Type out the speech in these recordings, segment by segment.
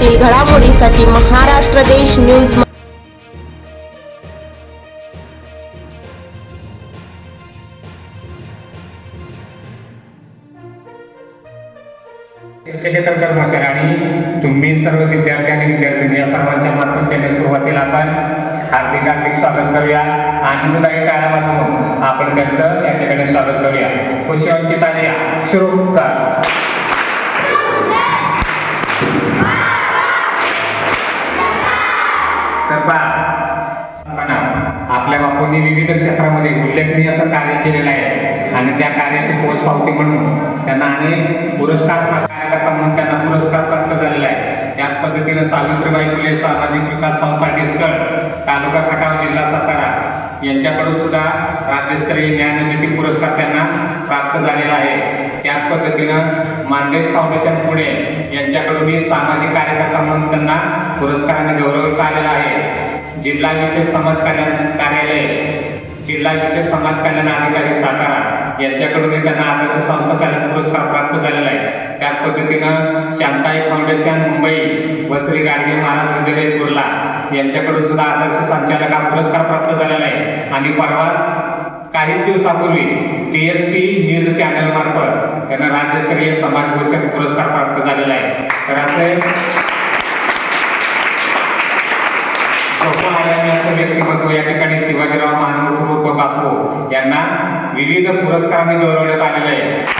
जिल्ह्यातील घडामोडीसाठी महाराष्ट्र देश न्यूज शिक्षकेतर कर्मचारी आणि तुम्ही सर्व विद्यार्थी आणि विद्यार्थिनी या सर्वांच्या मार्फत सुरुवातीला आपण हार्दिक हार्दिक स्वागत करूया. आनंददायी टाळ्या वाजवून आपण त्यांचं या ठिकाणी स्वागत करूया. खुशीवंती तालिया सुरू कर. पहा आपल्या बापूंनी विविध क्षेत्रामध्ये उल्लेखनीय असं कार्य केलेलं आहे. आणि त्या कार्याची पोचपावती म्हणून त्यांना अनेक पुरस्कार कार्यकर्ता म्हणून त्यांना पुरस्कार प्राप्त झालेला आहे. त्याच पद्धतीनं सावित्रीबाई फुले सामाजिक विकास संस्था डिस्कळ तालुका खटाव जिल्हा सातारा यांच्याकडून सुद्धा राज्यस्तरीय ज्ञानज्योती पुरस्कार त्यांना प्राप्त झालेला आहे. त्याच पद्धतीनं मानदेश फाउंडेशन पुणे यांच्याकडूनही सामाजिक कार्यकर्ता म्हणून त्यांना पुरस्काराने गौरविण्यात आलेला आहे. जिल्हा विशेष समाज कल्याण कार्यालय जिल्हा विशेष समाज कल्याण अधिकारी सातारा यांच्याकडूनही त्यांना आदर्श संस्था चालक पुरस्कार प्राप्त झालेला आहे. त्याच पद्धतीनं शांताई फाउंडेशन मुंबई व श्री गाडगे महाराज विद्यालय कुर्ला यांच्याकडून सुद्धा आदर्श संचालक हा पुरस्कार प्राप्त झालेला आहे. आणि परवाच काहीच दिवसापूर्वी T S P news channel मार्फत त्यांना राज्यस्तरीय समाज पुरस्कार प्राप्त झालेला आहे. तर असे असं व्यक्तिमत्व या ठिकाणी शिवाजीराव मानव स्वरूप बापू यांना विविध पुरस्कारांनी गौरवण्यात आलेलं आहे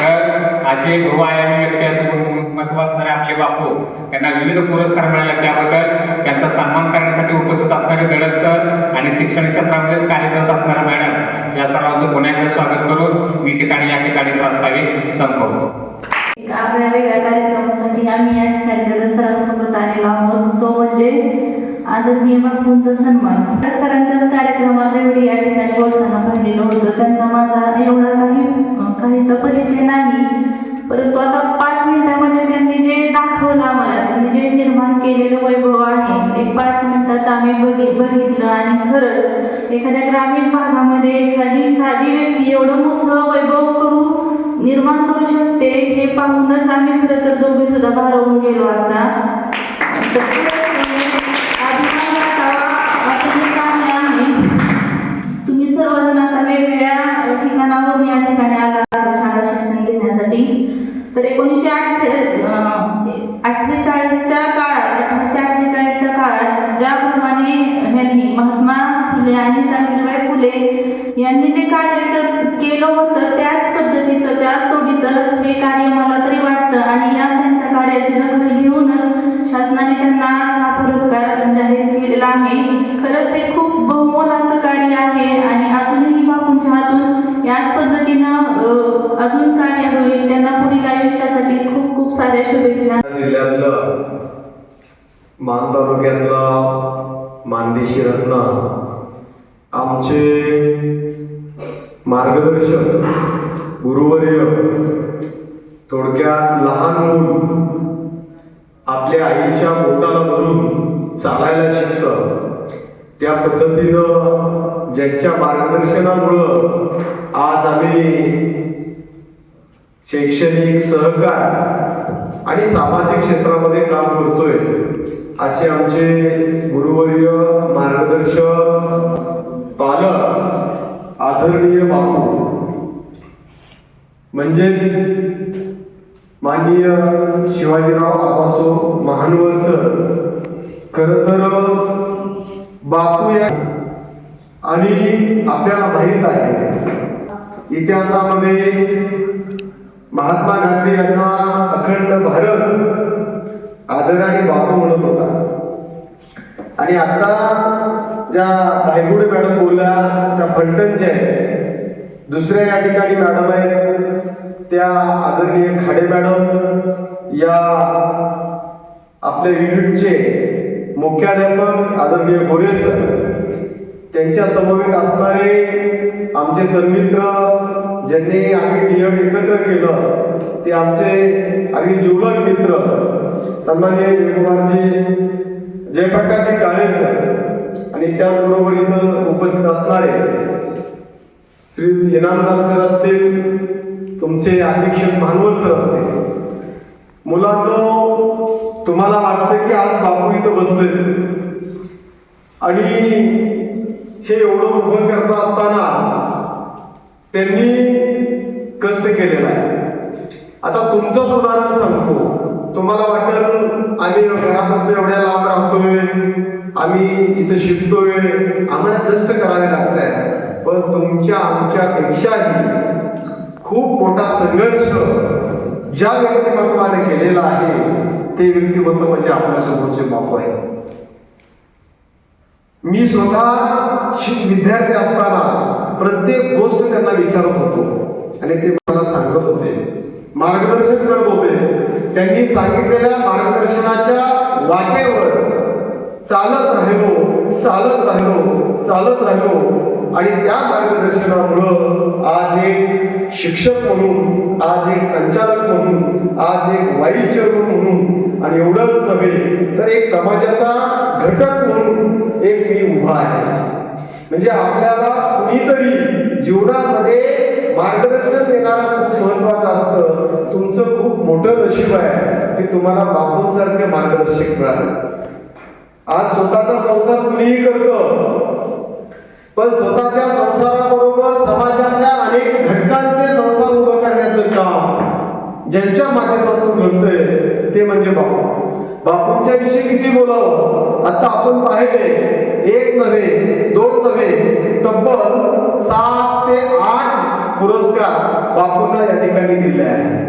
तर असे बहुआयामी व्यक्ती असून महत्त्व असणारे आपले बापू त्यांना विविध पुरस्कार मिळाले त्याबद्दल त्यांचा सन्मान करण्यासाठी उपस्थित असणारे दळस सर आणि शिक्षण क्षेत्रामध्येच कार्य करत असणाऱ्या मॅडम या सर्वांचं पुन्हा एकदा स्वागत करून मी ठिकाणी या ठिकाणी प्रस्तावित संपवतो. आपल्या वेगळ्या कार्यक्रमासाठी आम्ही या ठिकाणी सरांसोबत आलेलो आहोत. तो म्हणजे आदरणीय बापूंचा सन्मान. सरांच्याच कार्यक्रमात एवढी या ठिकाणी बोलताना पाहिलेलं होतं. त्यांचा माझा एवढा काही काहीचा परिणाम परिचय नाही. परंतु आता पाच मिनिटामध्ये त्यांनी जे दाखवलं आम्हाला त्यांनी जे निर्माण केलेलं वैभव आहे ते पाच मिनिटात आम्ही बघि बघितलं. आणि खरंच एखाद्या ग्रामीण भागामध्ये एखादी साधी व्यक्ती एवढं मोठं वैभव करू निर्माण करू शकते हे पाहूनच आम्ही खरं तर दोघे सुद्धा भारावून गेलो आता. फुले यांनी जे कार्य केलं होतं त्याच पद्धतीचं त्याच तोडीचं हे कार्य मला तरी वाटतं. आणि या त्यांच्या कार्याची दखल घेऊनच शासनाने त्यांना हा पुरस्कार जाहीर केलेला आहे. खरंच हे खूप बहुमोल असं कार्य आहे. आणि अजूनही बापूंच्या हातून याच पद्धतीनं अजून कार्य होईल. त्यांना पुढील आयुष्यासाठी खूप खूप साऱ्या शुभेच्छा. जिल्ह्यातलं मान तालुक्यातलं मानदेशी रत्न आमचे मार्गदर्शक गुरुवर्य थोडक्यात लहान मूल आपल्या आईच्या बोटाला धरून चालायला शिकतं. त्या पद्धतीनं ज्यांच्या मार्गदर्शनामुळं आज आम्ही शैक्षणिक सहकार आणि सामाजिक क्षेत्रामध्ये काम करतोय असे आमचे गुरुवर्य मार्गदर्शक पालक आदरणीय बापू. म्हणजेच माननीय शिवाजीराव आपासो महानवर सर खर तर बापू या आणि आपल्याला माहीत आहे. इतिहासामध्ये महात्मा गांधी यांना अखंड भारत आदराने बापू म्हणत होता. आणि आता ज्या धायगुडे मॅडम बोलल्या त्या फलटणच्या आहेत. दुसऱ्या या ठिकाणी मॅडम आहेत त्या आदरणीय खाडे मॅडम या आपल्या युनिटचे मुख्याध्यापक आदरणीय गोरे सर त्यांच्या समवेत असणारे आमचे सन्मित्र ज्यांनी आम्ही डी एकत्र केलं ते आमचे अगदी जीवलग मित्र सन्माननीय जयकुमारजी जयप्रकाशजी काळे सर. आणि त्याचबरोबर इथं उपस्थित असणारे श्री इनामदार सर असतील तुमचे अधीक्षक भानवर सर असतील. मुलांनो तुम्हाला वाटतं की आज बापू इथं बसले आणि हे एवढं उभं करत असताना त्यांनी कष्ट केलेला आहे. आता तुमचंच उदाहरण सांगतो. तुम्हाला वाटेल आम्ही घरापासून एवढ्या लांब राहतोय. आम्ही इथं शिकतोय. आम्हाला कष्ट करावे लागत पण तुमच्या आमच्यापेक्षाही खूप मोठा संघर्ष ज्या व्यक्तिमत्वाने केलेला आहे ते व्यक्तिमत्व म्हणजे आपल्या समोरचे बापू आहे मी स्वतः विद्यार्थी असताना प्रत्येक गोष्ट त्यांना विचारत होतो. आणि ते मला सांगत होते. मार्गदर्शन करत होते. त्यांनी सांगितलेल्या मार्गदर्शनाच्या वाटेवर चालत राहिलो चालत राहिलो चालत राहिलो. आणि त्या मार्गदर्शनामुळं आज एक शिक्षक म्हणून आज एक संचालक म्हणून आज एक वाईस चेअरमन म्हणून आणि एवढंच नव्हे तर एक समाजाचा घटक म्हणून एक मी उभा आहे. म्हणजे आपल्याला कुणीतरी जीवनामध्ये मार्गदर्शन देणारं खूप महत्वाचं असतं. तुमचं खूप मोठं नशीब आहे. की तुम्हाला बापूंसारखे मार्गदर्शक मिळाले. आज स्वतःचा संसार कुणीही करतं. पण स्वतःच्या संसाराबरोबर समाजातल्या अनेक घटकांचे संसार उभं करण्याचं काम ज्यांच्या माध्यमातून घडतंय ते म्हणजे बापू. बापूंच्या विषयी किती बोलावं? आता आपण पाहिले एक नव्हे दोन नव्हे तब्बल सात ते आठ पुरस्कार बापूंना या ठिकाणी दिले आहे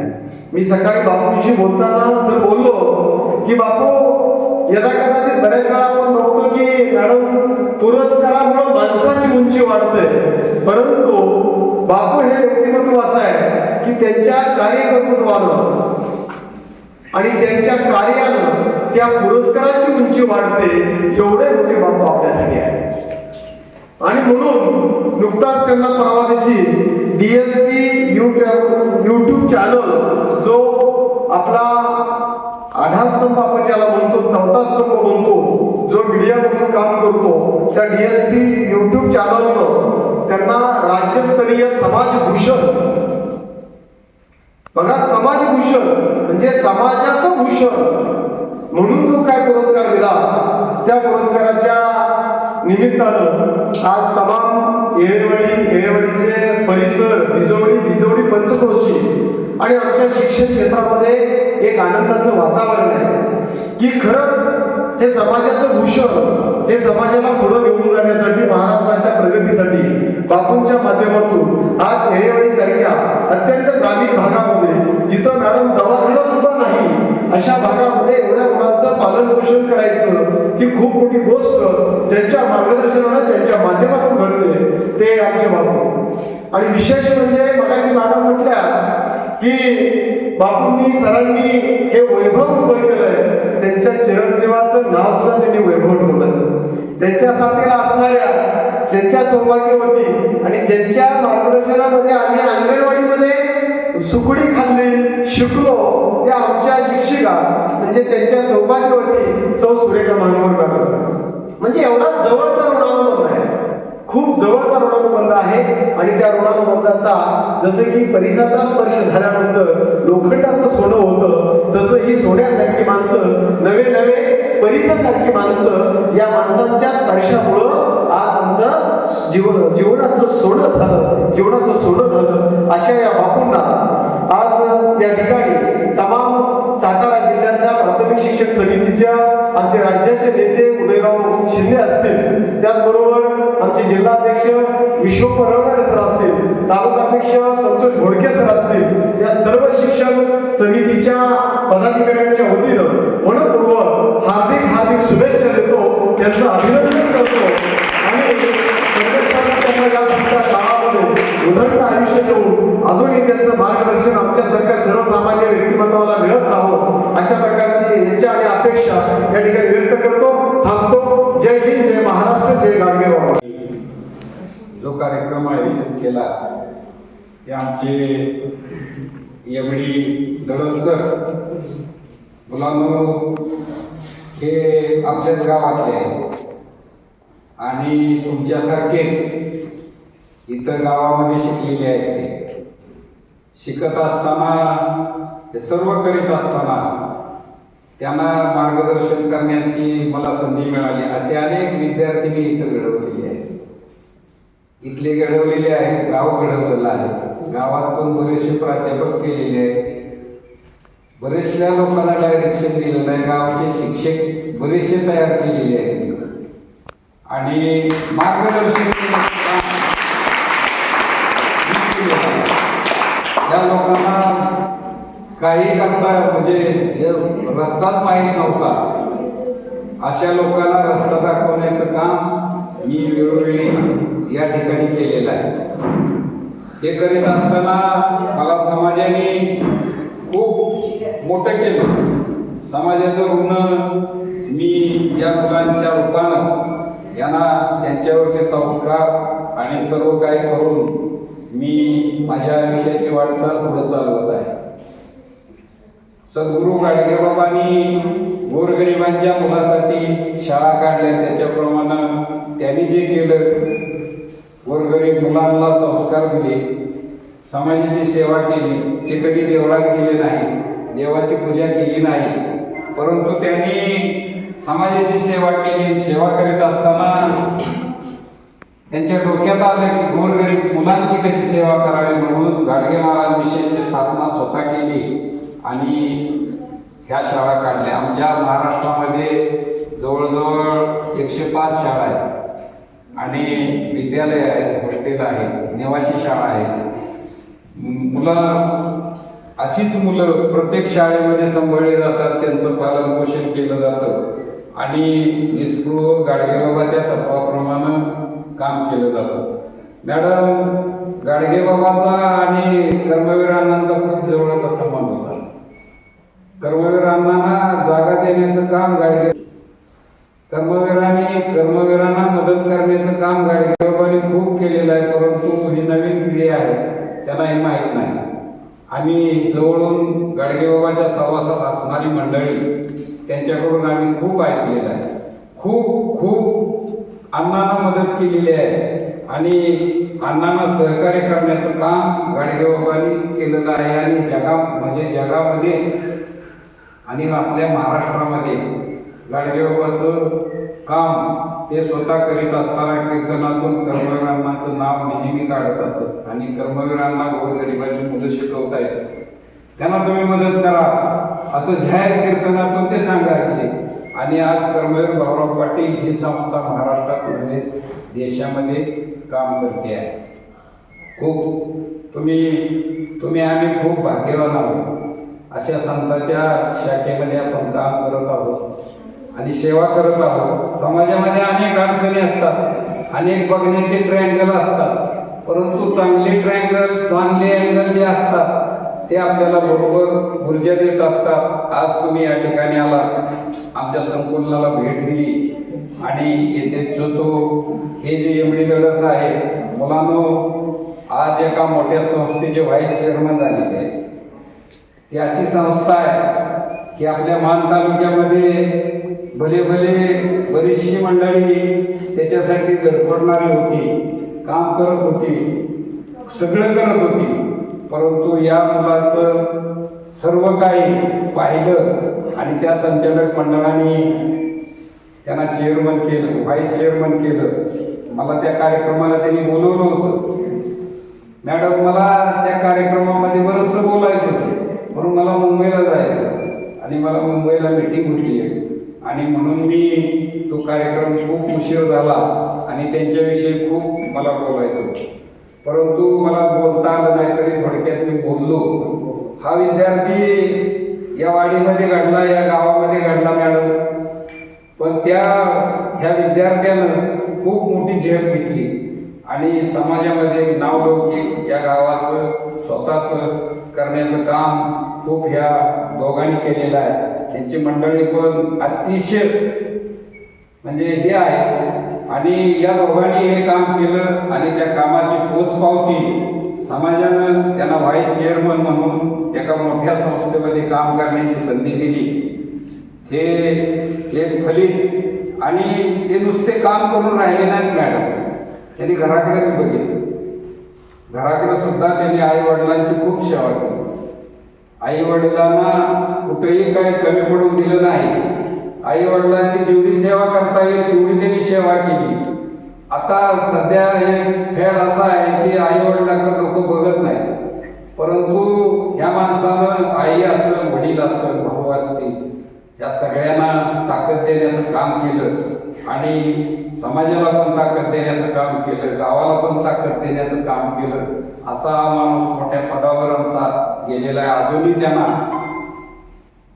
मी सकाळी बापूंशी बोलताना सर बोललो की बापू यदा कदाचित बऱ्याच वेळा आपण बघतो की मॅडम पुरस्कारामुळे माणसाची उंची वाढते. परंतु बापू हे व्यक्तिमत्व असं आहे की त्यांच्या कार्यकर्तृत्वानं आणि त्यांच्या कार्यानं त्या पुरस्काराची उंची वाढते एवढे मोठे बापू आपल्यासाठी आहे आणि म्हणून नुकताच त्यांना परवा दिवशी डीएसपी युट्यूब चॅनल जो आपला आधारस्तंभ आपण ज्याला म्हणतो चौथा स्तंभ म्हणतो जो मीडिया म्हणून काम करतो त्या डीएसपी युट्यूब चॅनलनं त्यांना राज्यस्तरीय समाजभूषण. बघा समाजभूषण म्हणजे समाजाचं भूषण. म्हणून जो काय पुरस्कार दिला त्या पुरस्काराच्या निमित्तानं आज तमाम येळेवाडी येळेवाडीचे परिसर भिजवडी भिजवडी पंचक्रोशी आणि आमच्या शिक्षण क्षेत्रामध्ये एक आनंदाचं वातावरण आहे. की खरंच हे समाजाचं भूषण हे समाजाला पुढे घेऊन जाण्यासाठी महाराष्ट्राच्या प्रगतीसाठी बापूंच्या माध्यमातून आज येळेवाडी सारख्या अत्यंत ग्रामीण भागामध्ये जिथं मॅडम दवाखाना सुद्धा नाही अशा भागामध्ये एवढ्या मुलांचं पालन पोषण करायचं ही खूप मोठी गोष्ट ज्यांच्या मार्गदर्शनानं ज्यांच्या माध्यमातून घडते ते आमचे बापू. आणि विशेष म्हणजे मगाशी मॅडम म्हटल्या की बापूंनी सरांनी हे वैभव उभं केलंय. त्यांच्या चिरंजीवाचं नाव सुद्धा त्यांनी वैभव ठेवलं त्यांच्या साथीला असणाऱ्या त्यांच्या सौभाग्यवती आणि ज्यांच्या मार्गदर्शनामध्ये आम्ही अंगणवाडीमध्ये सुकडी खाल्ली शिकलो त्या आमच्या शिक्षिका म्हणजे त्यांच्या सौभाग्यवती सौ सुरेखा मानवर म्हणजे एवढा जवळचा ऋणानुबंध आहे. खूप जवळचा ऋणानुबंध आहे. आणि त्या ऋणानुबंधाचा जसं की परिसाचा स्पर्श झाल्यानंतर लोखंडाचं सोनं होतं तसं ही सोन्यासारखी माणसं नवे नवे परिसासारखी माणसं या माणसांच्या स्पर्शामुळं आज आमचं जीवन जीवनाचं सोनं झालं जीवनाचं सोनं झालं अशा या बापूंना आज या ठिकाणी तमाम सातारा जिल्ह्यातल्या प्राथमिक शिक्षक समितीच्या आमचे राज्याचे नेते उदयराव शिंदे असतील त्याचबरोबर आमचे जिल्हाध्यक्ष विश्व रवणारे सर असतील तालुकाध्यक्ष संतोष घोडके सर असतील या सर्व शिक्षण समितीच्या पदाधिकाऱ्यांच्या वतीनं मनपूर्वक हार्दिक हार्दिक शुभेच्छा देतो त्यांचं अभिनंदन करतो. आणि उदंड आयुष्य देऊन अजूनही त्यांचं मार्गदर्शन आमच्यासारख्या सर्वसामान्य व्यक्तिमत्वाला मिळत राहावं अशा प्रकारची इच्छा आणि अपेक्षा या ठिकाणी व्यक्त करतो थांबतो. जय हिंद जय महाराष्ट्र जय गाडगे बाबा जो कार्यक्रम आयोजित केला ते आमचे एवढी दळण मुलांनो हे आपल्याच गावातले आहे आणि तुमच्यासारखेच इतर गावामध्ये शिकलेले आहेत ते. शिकत असताना हे सर्व करीत असताना त्यांना मार्गदर्शन करण्याची मला संधी मिळाली. असे अनेक विद्यार्थी मी इथं घडवलेले आहेत. इथले घडवलेले आहेत गाव घडवलेलं आहे. गावात पण बरेचसे प्राध्यापक केलेले आहेत. बरेचशा लोकांना डायरेक्शन दिलेलं आहे गावाचे शिक्षक बरेचसे तयार केलेले आहेत. आणि मार्गदर्शन त्या लोकांना काही करता म्हणजे जे रस्ताच माहीत नव्हता अशा लोकांना रस्ता दाखवण्याचं काम मी वेळोवेळी या ठिकाणी केलेलं आहे. हे करीत असताना मला समाजाने खूप मोठं केलं. समाजाचं ऋण मी या मुलांच्या रूपानं यांना यांच्यावरती संस्कार आणि सर्व काही करून मी माझ्या आयुष्याची वाटचाल पुढे चालवत आहे. सद्गुरू गाडगेबाबांनी गोरगरिबांच्या मुलासाठी शाळा काढल्या. त्याच्याप्रमाणे त्यांनी जे केलं गोरगरीब मुलांना संस्कार दिले समाजाची सेवा केली. ते कधी देवळात गेले नाही देवाची पूजा केली नाही. परंतु त्यांनी समाजाची सेवा केली सेवा करीत असताना त्यांच्या डोक्यात आलं की गोरगरीब मुलांची कशी सेवा करावी म्हणून गाडगे महाराज मिशनची स्थापना स्वतः केली आणि ह्या शाळा काढल्या. आमच्या महाराष्ट्रामध्ये जवळजवळ एकशे पाच शाळा आहेत आणि विद्यालय आहेत हॉस्टेल आहे निवासी शाळा आहेत. मुलं अशीच मुलं प्रत्येक शाळेमध्ये सांभाळली जातात त्यांचं पालन पोषण केलं जातं. आणि निस्पृह गाडगेबाबाच्या तत्वाप्रमाणे काम केलं जातं. मॅडम गाडगेबाबाचा आणि कर्मवीर अण्णांचा खूप जवळचा संबंध होता. कर्मवीर अण्णांना जागा देण्याचं काम गाडगे कर्मवीरांनी कर्मवीरांना मदत करण्याचं काम गाडगेबाबांनी खूप केलेलं आहे परंतु ही नवीन पिढी आहे त्यांना हे माहीत नाही. आम्ही जवळून गाडगेबाबाच्या सहवासात असणारी मंडळी त्यांच्याकडून आम्ही खूप ऐकलेलं आहे. खूप खूप अण्णांना मदत केलेली आहे. आणि अण्णांना सहकार्य करण्याचं काम गाडगेबाबांनी केलेलं आहे. आणि जगा म्हणजे जगामध्ये आणि आपल्या महाराष्ट्रामध्ये गाडगेबाबाचं काम ते स्वतः करीत असताना कीर्तनातून कर्मवीरांनाचं नाव नेहमी काढत असत. आणि कर्मवीरांना गोरगरिबाची मुलं शिकवतायत. त्यांना तुम्ही मदत करा. असं जाहीर कीर्तनातून ते सांगायचे. आणि आज कर्मवीर भाऊराव पाटील ही संस्था महाराष्ट्रात म्हणजे देशामध्ये काम करते आहे. खूप तुम्ही तुम्ही आम्ही खूप भाग्यवान आहोत. अशा संतांच्या शाखेमध्ये आपण काम करत आहोत आणि सेवा करत आहोत. समाजामध्ये अनेक अडचणी असतात अनेक बघण्याचे ट्रायंगल असतात परंतु चांगले ट्रायंगल चांगले अँगल जे असतात ते आपल्याला बरोबर ऊर्जा देत असतात. आज तुम्ही या ठिकाणी आला आमच्या संकुलनाला भेट दिली. आणि येथे जो तो हे जे एमडी गडच आहे मुलांनो आज एका मोठ्या संस्थेचे व्हाईस चेअरमन झालेले आहे ती अशी संस्था आहे की आपल्या मान तालुक्यामध्ये भले भले बरीचशी मंडळी त्याच्यासाठी धडपडणारी होती काम करत होती सगळं करत होती परंतु या मुलाचं सर्व काही पाहिलं आणि त्या संचालक मंडळाने त्यांना चेअरमन केलं व्हाईस चेअरमन केलं. मला त्या कार्यक्रमाला त्यांनी बोलवलं होतं. मॅडम मला त्या कार्यक्रमामध्ये बरंचसं बोलायचं होतं. म्हणून मला मुंबईला जायचं आणि मला मुंबईला मीटिंग होती आणि म्हणून मी तो कार्यक्रम खूप उशीर झाला आणि त्यांच्याविषयी खूप मला बोलायचं परंतु मला बोलता आलं नाही तरी थोडक्यात मी बोललो हा विद्यार्थी या वाडीमध्ये घडला या गावामध्ये घडला मॅडम. पण त्या ह्या विद्यार्थ्यानं खूप मोठी झेप घेतली. आणि समाजामध्ये नावलौकिक या गावाचं स्वतःचं करण्याचं काम खूप ह्या दोघांनी केलेलं आहे. त्यांची मंडळी पण अतिशय म्हणजे हे आहे. आणि या दोघांनी हे काम केलं आणि त्या कामाची पोचपावती समाजानं त्यांना व्हाईस चेअरमन म्हणून एका मोठ्या संस्थेमध्ये काम करण्याची संधी दिली. हे एक फलित आणि ते नुसते काम करून राहिले नाहीत मॅडम. त्यांनी घराकडे मी बघितलं. घराकडे सुद्धा त्यांनी आई वडिलांची खूप सेवा केली. आई वडिलांना कुठेही काही कमी पडून दिलं नाही. आई वडिलांची जेवढी सेवा करता येईल तेवढी त्यांनी सेवा केली. आता सध्या एक फेड असा आहे की आई वडिलांकडे लोक बघत नाहीत. परंतु ह्या माणसानं आई असेल वडील असेल भाऊ असतील या सगळ्यांना ताकद देण्याचं काम केलं आणि समाजाला पण ताकद देण्याचं काम केलं गावाला पण ताकद देण्याचं काम केलं असा हा माणूस मोठ्या पदावर आमचा गेलेला आहे. अजूनही त्यांना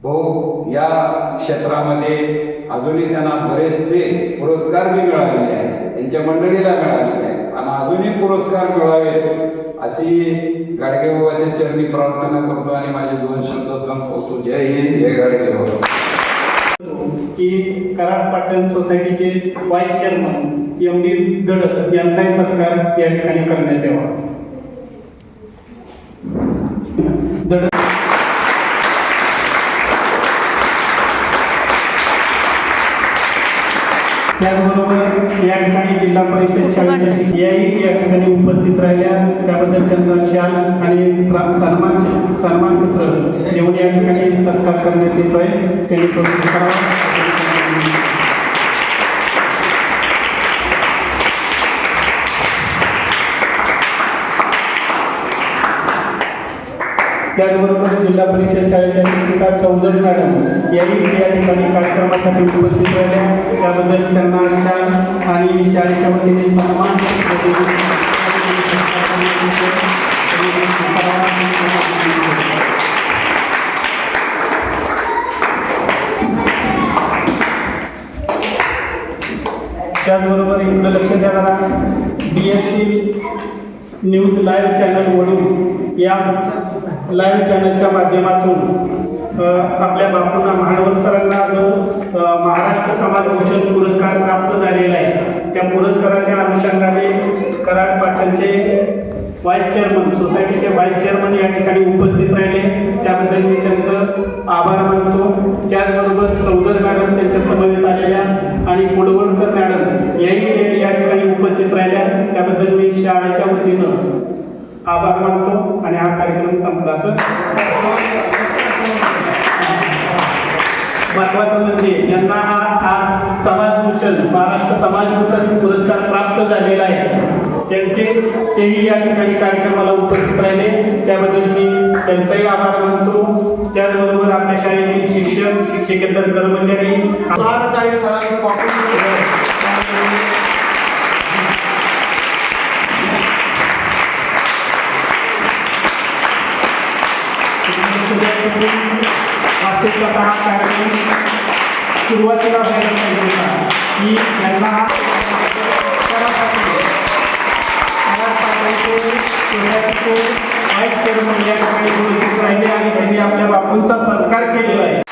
भाऊ या क्षेत्रामध्ये अजूनही त्यांना बरेचसे पुरस्कार बी मिळालेले आहेत. त्यांच्या मंडळीला मिळालेले आहेत. आणि अजूनही पुरस्कार मिळावेत. अशी गाडगेबाबाच्या चरणी प्रार्थना करतो आणि माझे दोन शब्द संपवतो. जय हिंद जय गाडगेबाबा की कराड पाटण सोसायटीचे vice chairman M D Dadas यांचाही सत्कार या ठिकाणी करण्यात यावा. त्याचबरोबर या ठिकाणी जिल्हा परिषद शाळेच्या याही या ठिकाणी उपस्थित राहिल्या. त्याबद्दल त्यांचा शाल आणि प्रा- सन्मान सन्मानपत्र देऊन या ठिकाणी सत्कार करण्यात येतोय त्यांनी त्याचबरोबर जिल्हा परिषद शाळेच्या शिक्षिका चौधरी मॅडम याही या ठिकाणी कार्यक्रमासाठी उपस्थित राहिल्या त्याबद्दल त्यांना शाल आणि शाळेच्या वतीने सन्मान. त्याचबरोबर इकडं लक्ष द्या जरा. B S T news live चॅनलवडू या लाईव्ह चॅनलच्या माध्यमातून आपल्या बापूंना महानवर सरांना जो महाराष्ट्र समाज भूषण पुरस्कार प्राप्त झालेला आहे त्या पुरस्काराच्या अनुषंगाने कराड पाटणचे व्हाईस चेअरमन सोसायटीचे व्हाईस चेअरमन या ठिकाणी उपस्थित राहिले. त्याबद्दल मी त्यांचं आभार मानतो. त्याचबरोबर चौधर मॅडम त्यांच्या समवेत आलेल्या आणि कुडवणकर मॅडम याही या ठिकाणी उपस्थित राहिल्या. त्याबद्दल मी शाळेच्या वतीनं आभार मानतो आणि हा कार्यक्रम संपला असं महत्वाचं म्हणजे ज्यांना हा आज समाजभूषण महाराष्ट्र समाजभूषण पुरस्कार प्राप्त झालेला आहे. त्यांचे तेही या ठिकाणी कार्यक्रमाला उपस्थित राहिले. त्याबद्दल मी त्यांचाही आभार मानतो. त्याचबरोबर आपल्या शाळेतील शिक्षक शिक्षकेतर कर्मचारी. अस्तित्वाचा हा कार्यक्रम सुरुवातीला व्हायला पाहिजे होता की त्यांना हा वाईट करून या राहिले आणि त्यांनी आपल्या बापूंचा सत्कार केलेला आहे